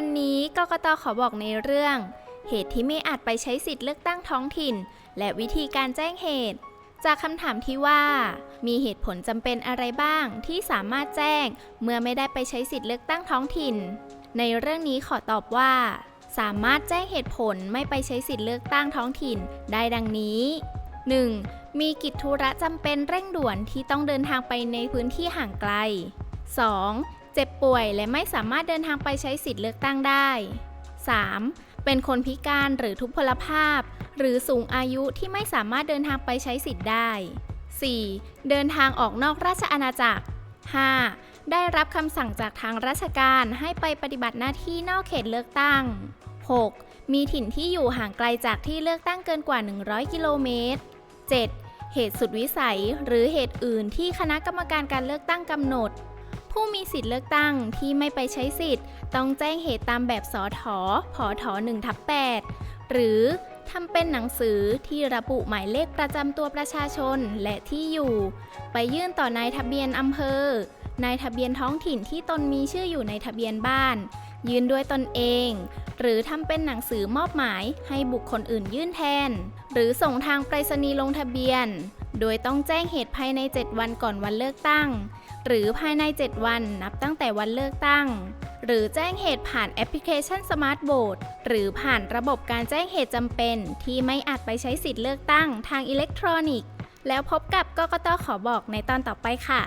วันนี้กกตขอบอกในเรื่อง เหตุที่ไม่อาจไปใช้สิทธิ์เลือกตั้งท้องถิ่น และวิธีการแจ้งเหตุ จากคำถามที่ว่า มีเหตุผลจำเป็นอะไรบ้างที่สามารถแจ้ง เมื่อไม่ได้ไปใช้สิทธิ์เลือกตั้งท้องถิ่น ในเรื่องนี้ขอตอบว่า สามารถแจ้งเหตุผลไม่ไปใช้สิทธิ์เลือกตั้งท้องถิ่นได้ดังนี้ 1. มีกิจธุระจำเป็นเร่งด่วนที่ต้องเดินทางไปในพื้นที่ห่างไกล 2. เจ็บป่วยและไม่สามารถเดินทางไปใช้สิทธิ์เลือกตั้งได้ 3. เป็นคนพิการหรือทุพพลภาพ หรือสูงอายุที่ไม่สามารถเดินทางไปใช้สิทธิ์ได้ 4. เดินทางออกนอกราชอาณาจักร 5. ได้รับคำสั่งจากทางราชการให้ไปปฏิบัติหน้าที่นอกเขตเลือกตั้ง 6. มีถิ่นที่อยู่ห่างไกลจากที่เลือกตั้งเกินกว่า 100 กิโลเมตร 7. เหตุสุดวิสัย หรือเหตุอื่นที่คณะกรรมการการเลือกตั้งกำหนด ผู้มีสิทธิ์เลือกตั้งที่ไม่ไปใช้สิทธิ์ ต้องแจ้งเหตุตามแบบสอถอผอถอ1ทับ8หรือทำเป็นหนังสือที่ระบุหมายเลขประจำตัวประชาชนและที่อยู่ ไปยื่นต่อนายทะเบียนอำเภอนายทะเบียนท้องถิ่นที่ตนมีชื่ออยู่ในทะเบียนบ้าน ยื่นด้วยตนเอง หรือทำเป็นหนังสือมอบหมายให้บุคคลอื่นยื่นแทน หรือส่งทางไปรษณีย์ลงทะเบียน โดยต้องแจ้งเหตุภายใน 7 วันก่อนวันเลือกตั้ง หรือภายใน 7 วันนับตั้งแต่วันเลือกตั้ง หรือแจ้งเหตุผ่านแอปพลิเคชันสมาร์ทโบดหรือผ่านระบบการแจ้งเหตุจำเป็น ที่ไม่อาจไปใช้สิทธิ์เลือกตั้งทางอิเล็กทรอนิกส์ แล้วพบกับกกตขอบอกในตอนต่อไปค่ะ